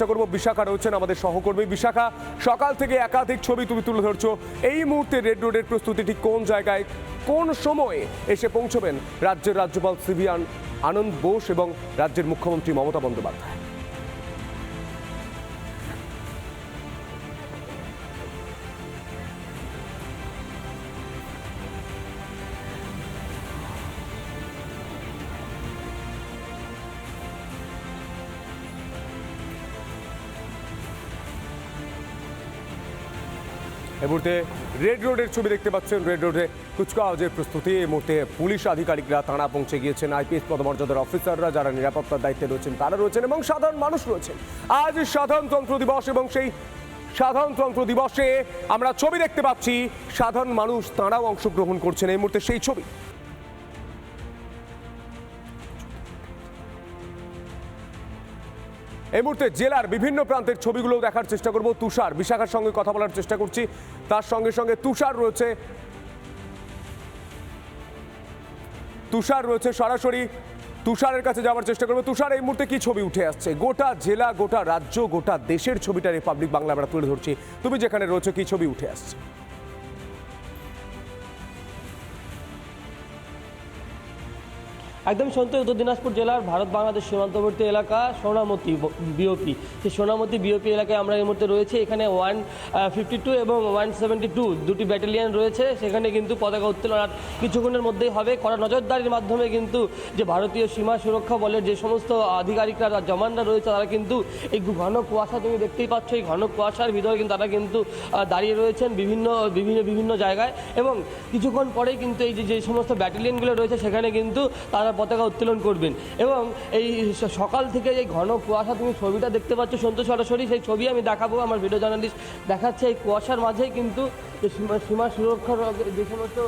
চেষ্টা করব। বিশাখা রয়েছেন আমাদের সহকর্মী। বিশাখা, সকাল থেকে একাধিক ছবি তুমি তুলে ধরছো। এই মুহূর্তে রেড রোডের প্রস্তুতিটি কোন জায়গায়, কোন সময়ে এসে পৌঁছবেন? রাজ্যের রাজ্যপাল সিবিআন আনন্দ বোস এবং রাজ্যের মুখ্যমন্ত্রী মমতা বন্দ্যোপাধ্যায়। এই মুহূর্তে রেড রোডের ছবি দেখতে পাচ্ছেন। রেড রোডে কুচকাওয়াজের প্রস্তুতি। এই মুহূর্তে পুলিশ আধিকারিকরা তাঁরা পৌঁছে গিয়েছেন। আইপিএস পদমর্যাদার অফিসাররা যারা নিরাপত্তার দায়িত্বে রয়েছেন, তারা রয়েছেন এবং সাধারণ মানুষ রয়েছেন। আজ সাধারণতন্ত্র দিবস এবং সেই সাধারণতন্ত্র দিবসে আমরা ছবি দেখতে পাচ্ছি। সাধারণ মানুষ, তাঁরাও অংশগ্রহণ করছেন এই মুহূর্তে সেই ছবি। এই মুহূর্তে জেলার বিভিন্ন প্রান্তের ছবিগুলো দেখার চেষ্টা করব। তুষার, বিশাখার সঙ্গে কথা বলার চেষ্টা করছি। তার সঙ্গে সঙ্গে তুষার রয়েছে। তুষার রয়েছে সরাসরি। তুষারের কাছে যাওয়ার চেষ্টা করব। তুষার, এই মুহূর্তে কি ছবি উঠে আসছে? গোটা জেলা, গোটা রাজ্য, গোটা দেশের ছবিটা রিপাবলিক বাংলা আমরা তুলে ধরছি। তুমি যেখানে রয়েছে, কি ছবি উঠে আসছে? একদম সন্ত উত্তর দিনাজপুর জেলার ভারত বাংলাদেশ সীমান্তবর্তী এলাকা সোনামতি বিওপি সেই সোনামতি বিওপি এলাকায় আমরা এই মুহূর্তে রয়েছে। এখানে ওয়ান ফিফটি টু এবং ওয়ান সেভেন্টি টু দুটি ব্যাটালিয়ন রয়েছে। সেখানে কিন্তু পতাকা উত্তোলন আর কিছুক্ষণের মধ্যেই হবে। কড়া নজরদারির মাধ্যমে কিন্তু যে ভারতীয় সীমা সুরক্ষা বলের যে সমস্ত আধিকারিকরা বা জওয়ানরা রয়েছে, তারা কিন্তু এই ঘন কুয়াশা তুমি দেখতেই পাচ্ছ, এই ঘন কুয়াশার ভিতরে কিন্তু তারা কিন্তু দাঁড়িয়ে রয়েছেন বিভিন্ন বিভিন্ন বিভিন্ন জায়গায়। এবং কিছুক্ষণ পরেই কিন্তু এই যে যে সমস্ত ব্যাটালিয়নগুলো রয়েছে, সেখানে কিন্তু তারা পতাকা উত্তোলন করবেন। এবং এই সকাল থেকে এই ঘন কুয়াশা তুমি ছবিটা দেখতে পাচ্ছ, সন্তোষ সরাসরি সেই ছবি আমি দেখাবো, আমার ভিডিও জার্নালিস্ট দেখাচ্ছে। এই কুয়াশার মাঝেই কিন্তু সীমা সুরক্ষার যে সমস্ত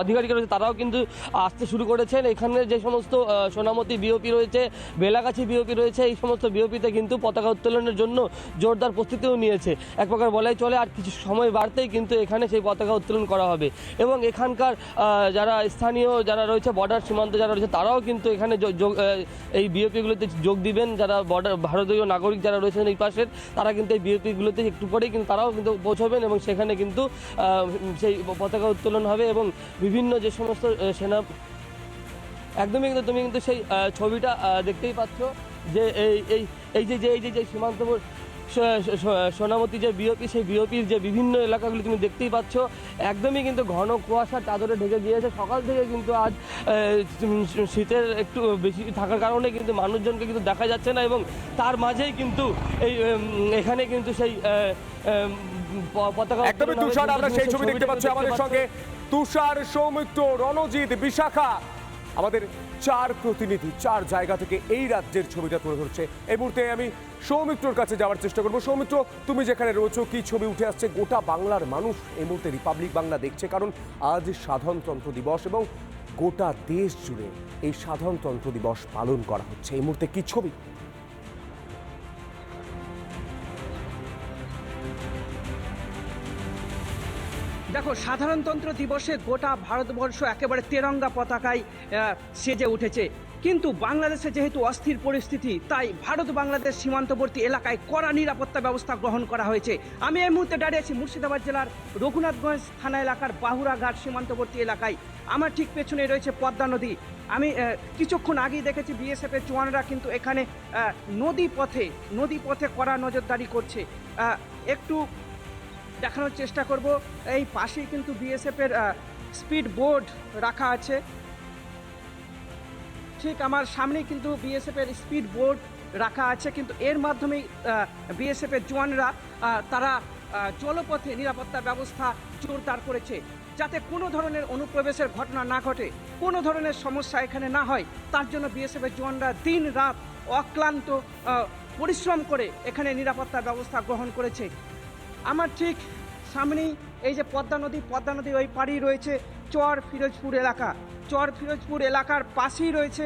আধিকারিক রয়েছে, তারাও কিন্তু আসতে শুরু করেছেন। এখানে যে সমস্ত সোনামতি বিওপি রয়েছে, বেলাগাছি বিওপি রয়েছে, এই সমস্ত বিওপিতে কিন্তু পতাকা উত্তোলনের জন্য জোরদার প্রস্তুতিও নিয়েছে। এক প্রকার বলাই চলে, আর কিছু সময় বাড়তেই কিন্তু এখানে সেই পতাকা উত্তোলন করা হবে। এবং এখানকার যারা স্থানীয় যারা রয়েছে বর্ডার সীমান্ত যারা রয়েছে তারাও কিন্তু এখানে এই বিওপিগুলোতে যোগ দিবেন যারা বর্ডার ভারতীয় নাগরিক যারা রয়েছেন এই পাশের তারা কিন্তু এই বিওপিগুলোতে একটু পরেই কিন্তু তারাও কিন্তু পৌঁছবেন এবং সেখানে কিন্তু সেই পতাকা উত্তোলন হবে এবং বিভিন্ন যে সমস্ত সেনা, একদমই কিন্তু তুমি কিন্তু সেই ছবিটা দেখতেই পাচ্ছ যে এই এই যে এই যে যে সীমান্তবর্তী স- স- সোনামতি যে বিওপি সেই বিওপির যে বিভিন্ন এলাকাগুলি তুমি দেখতেই পাচ্ছ একদমই কিন্তু ঘন কুয়াশার চাদরে ঢেকে গিয়েছে। সকাল থেকে কিন্তু আজ শীতের একটু বেশি থাকার কারণে কিন্তু মানুষজনকে কিন্তু দেখা যাচ্ছে না এবং তার মাঝেই কিন্তু এই এখানে কিন্তু সেই পতাকা একদমই তুষার আমরা সেই ছবি দেখতে পাচ্ছি আমাদের সঙ্গে তুষার সৌমিত্র রণজিৎ বিশাখা আমাদের চার প্রতিনিধি, চার জায়গা থেকে এই রাজ্যের ছবিটা তুলে ধরছে। এই মুহূর্তে আমি সৌমিত্রর কাছে যাওয়ার চেষ্টা করব। সৌমিত্র, তুমি যেখানে রয়েছো, কি ছবি উঠে আসছে? গোটা বাংলার মানুষ এই মুহূর্তে রিপাবলিক বাংলা দেখছে, কারণ আজ সাধারণতন্ত্র দিবস এবং গোটা দেশ জুড়ে এই সাধারণতন্ত্র দিবস পালন করা হচ্ছে। এই মুহূর্তে কি ছবি? দেখো, সাধারণতন্ত্র দিবসে গোটা ভারতবর্ষ একেবারে তেরঙ্গা পতাকায় সেজে উঠেছে। কিন্তু বাংলাদেশে যেহেতু অস্থির পরিস্থিতি, তাই ভারত বাংলাদেশ সীমান্তবর্তী এলাকায় কড়া নিরাপত্তা ব্যবস্থা গ্রহণ করা হয়েছে। আমি এই মুহূর্তে দাঁড়িয়ে আছি মুর্শিদাবাদ জেলার রঘুনাথগঞ্জ থানা এলাকার বাহুরা ঘাট সীমান্তবর্তী এলাকায়। আমার ঠিক পেছনে রয়েছে পদ্মা নদী। আমি কিছুক্ষণ আগেই দেখেছি বিএসএফ এর জওয়ানরা কিন্তু এখানে নদী পথে নদী পথে কড়া নজরদারি করছে। একটু দেখানোর চেষ্টা করব। এই পাশেই কিন্তু বিএসএফ এর স্পিড বোর্ড রাখা আছে। ঠিক আমার সামনেই কিন্তু বিএসএফ এর স্পিড বোর্ড রাখা আছে। কিন্তু এর মাধ্যমেই বিএসএফ এর জওয়ানরা তারা জলপথে নিরাপত্তা ব্যবস্থা জোরদার করেছে। যাতে কোনো ধরনের অনুপ্রবেশের ঘটনা না ঘটে, কোনো ধরনের সমস্যা এখানে না হয়, তার জন্য বিএসএফ এর জওয়ানরা দিন রাত অক্লান্ত পরিশ্রম করে এখানে নিরাপত্তা ব্যবস্থা গ্রহণ করেছে। আমার ঠিক সামনেই এই যে পদ্মা নদী পদ্মা নদী ওই পাড়েই রয়েছে চর ফিরোজপুর এলাকা। চর ফিরোজপুর এলাকার পাশেই রয়েছে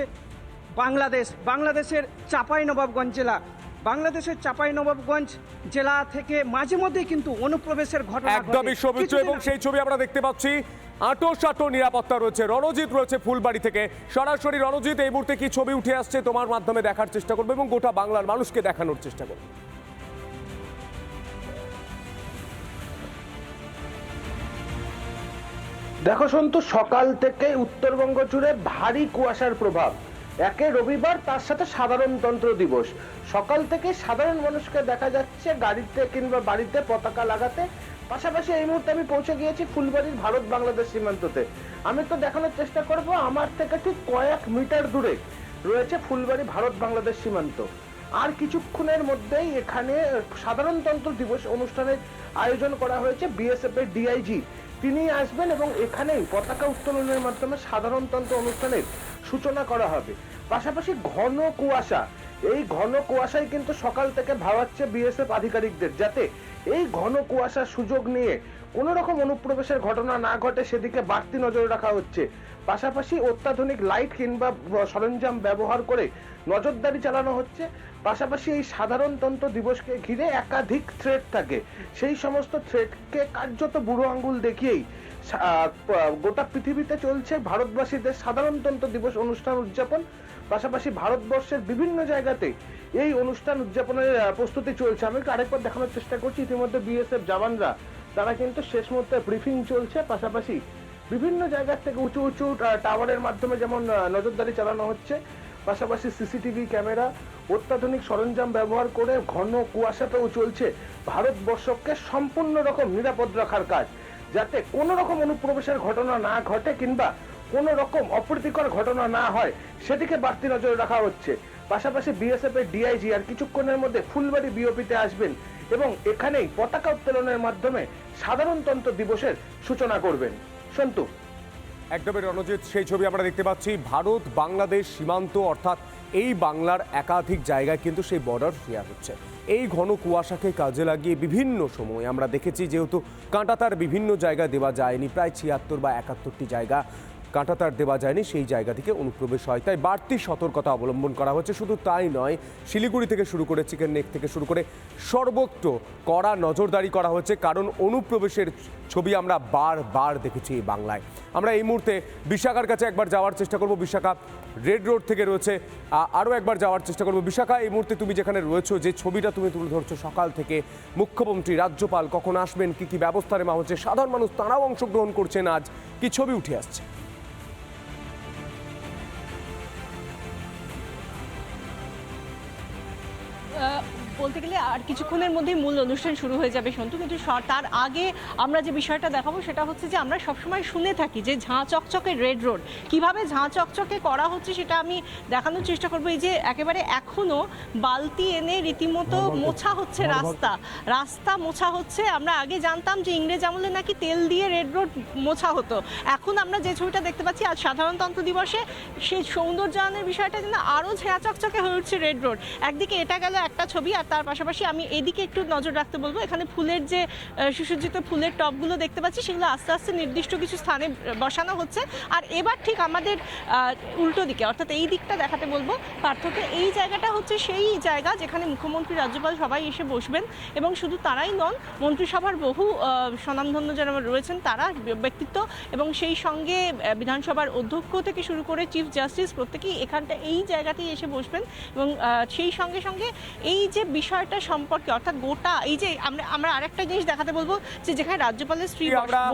বাংলাদেশ বাংলাদেশের চাপাই নবাবগঞ্জ জেলা। বাংলাদেশের চাপাই নবাবগঞ্জ জেলা থেকে মাঝে মধ্যেই কিন্তু অনুপ্রবেশের ঘটনা একদমই এবং সেই ছবি আমরা দেখতে পাচ্ছি। আটো সাটো নিরাপত্তা রয়েছে। রণজিৎ রয়েছে ফুলবাড়ি থেকে। সরাসরি রণজিৎ এই মুহূর্তে কি ছবি উঠে আসছে তোমার মাধ্যমে দেখার চেষ্টা করবে এবং গোটা বাংলার মানুষকে দেখানোর চেষ্টা করবে। দেখো সন্তু, সকাল থেকে উত্তরবঙ্গ জুড়ে ভারী কুয়াশার প্রভাব। একে রবিবার, তার সাথে সাধারণতন্ত্র দিবস। সকাল থেকে সাধারণ মানুষকে দেখা যাচ্ছে গাড়িতে কিংবা বাড়িতে পতাকা লাগাতে। পাশাপাশি এই মুহূর্তে আমি পৌঁছে গিয়েছি ফুলবাড়ির ভারত বাংলাদেশ সীমান্ততে। আমি তো দেখানোর চেষ্টা করব, আমার থেকে ঠিক কয়েক মিটার দূরে রয়েছে ফুলবাড়ি ভারত বাংলাদেশ সীমান্ত। আর কিছুক্ষণের মধ্যেই এখানে সাধারণতন্ত্র দিবস অনুষ্ঠানের আয়োজন করা হয়েছে বিএসএফ এর ডিআইজি। তিনি আসবেন এবং এখানেই পতাকা উত্তোলনের মাধ্যমে সাধারণতন্ত্র অনুষ্ঠানের সূচনা করা হবে। পাশাপাশি ঘন কুয়াশা। এই ঘন কুয়াশায় কিন্তু সকাল থেকে ভাবাচ্ছে বিএসএফ আধিকারিকদের, যাতে এই ঘন কুয়াশার সুযোগ নিয়ে কোনো রকম অনুপ্রবেশের ঘটনা না ঘটে, সেদিকে বাড়তি নজর রাখা হচ্ছে। পাশাপাশি অত্যাধুনিক লাইট কিংবা সরঞ্জাম ব্যবহার করে নজরদারি চালানো হচ্ছে। পাশাপাশি এই সাধারণতন্ত্র দিবসকে ঘিরে একাধিক থ্রেড থাকে। সেই সমস্ত থ্রেডকে কার্যত বুড়ো আঙ্গুল দেখিয়েই গোটা পৃথিবীতে চলছে ভারতবাসীদের সাধারণতন্ত্র দিবস অনুষ্ঠান উদযাপন। পাশাপাশি ভারতবর্ষের বিভিন্ন জায়গাতে এই অনুষ্ঠান উদযাপনের প্রস্তুতি চলছে। আমি একটু আরেকবার দেখানোর চেষ্টা করছি। ইতিমধ্যে বিএসএফ জওয়ানরা, তারা কিন্তু শেষ মুহূর্তে ব্রিফিং চলছে। পাশাপাশি বিভিন্ন জায়গা থেকে উঁচু উঁচু টাওয়ারের মাধ্যমে যেমন নজরদারি চালানো হচ্ছে, পাশাপাশি সিসিটিভি ক্যামেরা, অত্যাধুনিক সরঞ্জাম ব্যবহার করে ঘন কুয়াশাতেও চলছে ভারতবর্ষকে সম্পূর্ণ রকম নিরাপদ রাখার কাজ। যাতে কোনো রকম অনুপ্রবেশের ঘটনা না ঘটে কিংবা কোনো রকম অপ্রীতিকর ঘটনা না হয়, সেদিকে বাড়তি নজর রাখা হচ্ছে। পাশাপাশি বিএসএফ এর ডিআইজি আর কিছুক্ষণের মধ্যে ফুলবাড়ি বিওপিতে আসবেন এবং এখানেই পতাকা উত্তোলনের মাধ্যমে সাধারণতন্ত্র দিবসের সূচনা করবেন। সন্তু। একদমই রণজিৎ সেই ছবি আমরা দেখতে পাচ্ছি। ভারত, বাংলাদেশ সীমান্ত, অর্থাৎ এই বাংলার একাধিক জায়গায় কিন্তু সেই বর্ডার শেয়ার হচ্ছে। এই ঘন কুয়াশাকে কাজে লাগিয়ে বিভিন্ন সময় আমরা দেখেছি, যেহেতু কাঁটা তার বিভিন্ন জায়গায় দেওয়া যায়নি, প্রায় ছিয়াত্তর বা একাত্তরটি জায়গা কাঁটাতার দেওয়া যায়নি, সেই জায়গা থেকে অনুপ্রবেশ হয়। তাই বাড়তি সতর্কতা অবলম্বন করা হচ্ছে, শুধু তাই নয়, শিলিগুড়ি থেকে শুরু করে চিকেন নেক থেকে শুরু করে সর্বত্র কড়া নজরদারি করা হচ্ছে, কারণ অনুপ্রবেশের ছবি আমরা বারবার দেখেছি এই বাংলায়। আমরা এই মুহূর্তে বিশাখার কাছে একবার যাওয়ার চেষ্টা করব, বিশাখা রেড রোড থেকে রয়েছে আরও একবার যাওয়ার চেষ্টা করব। বিশাখা, এই মুহূর্তে তুমি যেখানে রয়েছো, যে ছবিটা তুমি তুলে ধরছো সকাল থেকে, মুখ্যমন্ত্রী, রাজ্যপাল, কখন আসবেন, কি কি ব্যবস্থা নেওয়া হচ্ছে, সাধারণ মানুষ, তারাও অংশগ্রহণ করছেন আজ, কি ছবি উঠে আসছে? 呃 বলতে গেলে আর কিছুক্ষণের মধ্যেই মূল অনুষ্ঠান শুরু হয়ে যাবে সন্তু। কিন্তু তার আগে আমরা যে বিষয়টা দেখাবো সেটা হচ্ছে যে আমরা সবসময় শুনে থাকি যে ঝাঁ চকচকে রেড রোড। কীভাবে ঝাঁ চকচকে করা হচ্ছে সেটা আমি দেখানোর চেষ্টা করব। এই যে একেবারে এখনও বালতি এনে রীতিমতো মোছা হচ্ছে রাস্তা। রাস্তা মোছা হচ্ছে আমরা আগে জানতাম যে ইংরেজ আমলে নাকি তেল দিয়ে রেড রোড মোছা হতো। এখন আমরা যে ছবিটা দেখতে পাচ্ছি আজ সাধারণতন্ত্র দিবসে সেই সৌন্দর্যায়নের বিষয়টা যেন আরও ঝেঁয়া চকচকে হয়ে উঠছে রেড রোড। একদিকে এটা গেল একটা ছবি আর তার পাশাপাশি আমি এদিকে একটু নজর রাখতে বলব, এখানে ফুলের যে সুসজ্জিত ফুলের টবগুলো দেখতে পাচ্ছি, সেগুলো আস্তে আস্তে নির্দিষ্ট কিছু স্থানে বসানো হচ্ছে। আর এবার ঠিক আমাদের উল্টো দিকে, অর্থাৎ এই দিকটা দেখাতে বলব, পার্থক্য এই জায়গাটা হচ্ছে সেই জায়গা যেখানে মুখ্যমন্ত্রী, রাজ্যপাল সবাই এসে বসবেন এবং শুধু তারাই নন, মন্ত্রিসভার বহু স্বনামধন্য যারা রয়েছেন, তারা ব্যক্তিত্ব এবং সেই সঙ্গে বিধানসভার অধ্যক্ষ থেকে শুরু করে চিফ জাস্টিস প্রত্যেকেই এখানটা এই জায়গাতেই এসে বসবেন এবং সেই সঙ্গে সঙ্গে এই যে বিষয়টা সম্পর্কে অর্থাৎ গোটা এই যে আমরা আমরা আরেকটা জিনিস দেখাতে বলব যে যেখানে রাজ্যপালের স্ত্রী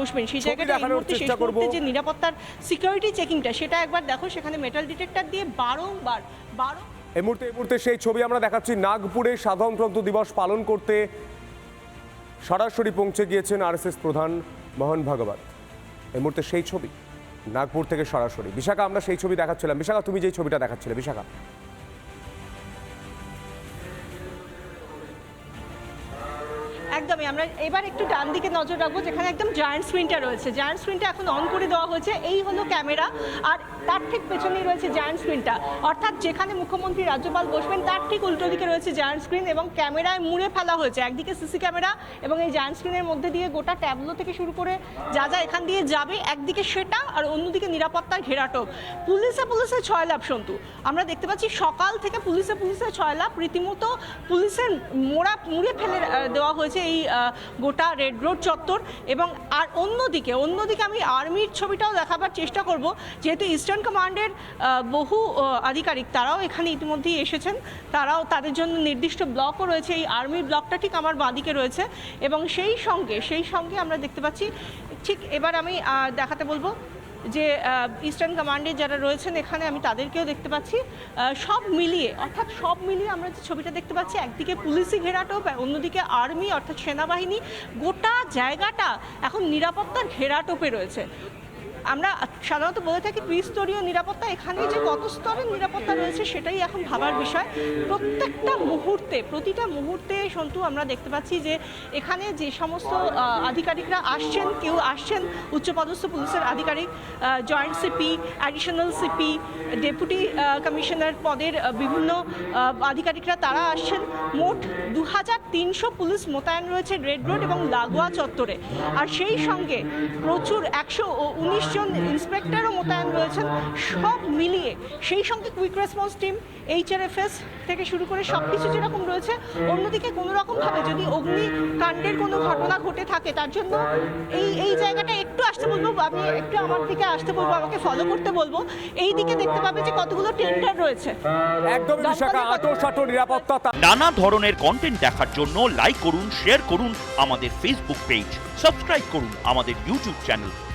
বসবেন সেই জায়গাটা এই মুহূর্তে শেষ চেষ্টা করব। মুহূর্তে যে নিরাপত্তার সিকিউরিটি চেকিংটা সেটা একবার দেখো সেখানে মেটাল ডিটেক্টর দিয়ে বারংবার বারো এই মুহূর্তে এই মুহূর্তে সেই ছবি আমরা দেখাচ্ছি। নাগপুরে সাধারণতন্ত্র দিবস পালন করতে সরাসরি পৌঁছে গিয়েছেন আরএসএস প্রধান মোহন ভাগবত। এই মুহূর্তে সেই ছবি নাগপুর থেকে সরাসরি। বিশাখা আমরা সেই ছবি দেখাচ্ছিলাম। বিশাখা তুমি যেই ছবিটা দেখাচ্ছিলে বিশাখা। আমরা এবার একটু ডান দিকে নজর রাখব, যেখানে একদম জায়ান্ট স্ক্রিনটা রয়েছে। জায়ান্ট স্ক্রিনটা এখন অন করে দেওয়া হয়েছে। এই হলো ক্যামেরা আর তার ঠিক পেছনেই রয়েছে জায়ান্ট স্ক্রিনটা অর্থাৎ যেখানে মুখ্যমন্ত্রী রাজ্যপাল বসবেন, তার ঠিক উল্টো দিকে রয়েছে জায়ান্ট স্ক্রিন এবং ক্যামেরায় মুড়ে ফেলা হয়েছে। একদিকে সিসি ক্যামেরা এবং এই জায়ান্ট স্ক্রিনের মধ্যে দিয়ে গোটা ট্যাবলো থেকে শুরু করে যা যা এখান দিয়ে যাবে, একদিকে সেটা আর অন্যদিকে নিরাপত্তার ঘেরাটোপ। পুলিশে পুলিশে ছয় লাভ সন্তু। আমরা দেখতে পাচ্ছি সকাল থেকে পুলিশে পুলিশে ছয় লাভ রীতিমতো পুলিশের মোড়া, মুড়ে ফেলে দেওয়া হয়েছে এই গোটা রেড রোড চত্বর এবং আর অন্যদিকে অন্যদিকে আমি আর্মির ছবিটাও দেখাবার চেষ্টা করব। যেহেতু ইস্টার্ন কমান্ডের বহু আধিকারিক তারাও এখানে ইতিমধ্যেই এসেছেন। তারাও তাদের জন্য নির্দিষ্ট ব্লকও রয়েছে। এই আর্মির ব্লকটা ঠিক আমার বাঁদিকে রয়েছে এবং সেই সঙ্গে সেই সঙ্গে আমরা দেখতে পাচ্ছি, ঠিক এবার আমি দেখাতে বলব যে ইস্টার্ন কমান্ডের যারা রয়েছেন এখানে, আমি তাদেরকেও দেখতে পাচ্ছি। সব মিলিয়ে, অর্থাৎ সব মিলিয়ে আমরা যে ছবিটা দেখতে পাচ্ছি, একদিকে পুলিশি ঘেরাটোপ অন্যদিকে আর্মি, অর্থাৎ সেনাবাহিনী, গোটা জায়গাটা এখন নিরাপত্তার ঘেরাটোপে রয়েছে। আমরা সাধারণত বলে থাকি ত্রিস্তরীয় নিরাপত্তা এখানে যে কত স্তরের নিরাপত্তা রয়েছে সেটাই এখন ভাবার বিষয়। প্রত্যেকটা মুহূর্তে, প্রতিটা মুহূর্তে সন্তু, আমরা দেখতে পাচ্ছি যে এখানে যে সমস্ত আধিকারিকরা আসছেন, কেউ আসছেন, উচ্চপদস্থ পুলিশের আধিকারিক joint CP additional CP deputy commissioner পদের বিভিন্ন আধিকারিকরা তারা আসছেন। মোট দু হাজার তিনশো পুলিশ মোতায়েন রয়েছে রেড রোড এবং লাগোয়া চত্বরে। আর সেই সঙ্গে প্রচুর একশো উনিশ জন ইন্সপেক্টরও মোতায়েন রয়েছেন। সব মিলিয়ে সেই সঙ্গে কুইক রেসপন্স টিম এইচআরএফএস থেকে শুরু করে সব কিছু যেরকম রয়েছে অন্যদিকে কোনো রকমভাবে যদি অগ্নিকাণ্ডের কোনো ঘটনা ঘটে থাকে তার জন্য এই এই জায়গাটা একটু আসতে বলব আমি একটু আমার দিকে আসতে বলব আমাকে ফলো করতে বলব। এই দিকে দেখতে পাবে যে কতগুলো টেন্ডার রয়েছে। নানা ধরনের কন্টেন্ট দেখার জন্য লাইক করুন শেয়ার করুন আমাদের ফেসবুক পেজ সাবস্ক্রাইব করুন আমাদের ইউটিউব চ্যানেল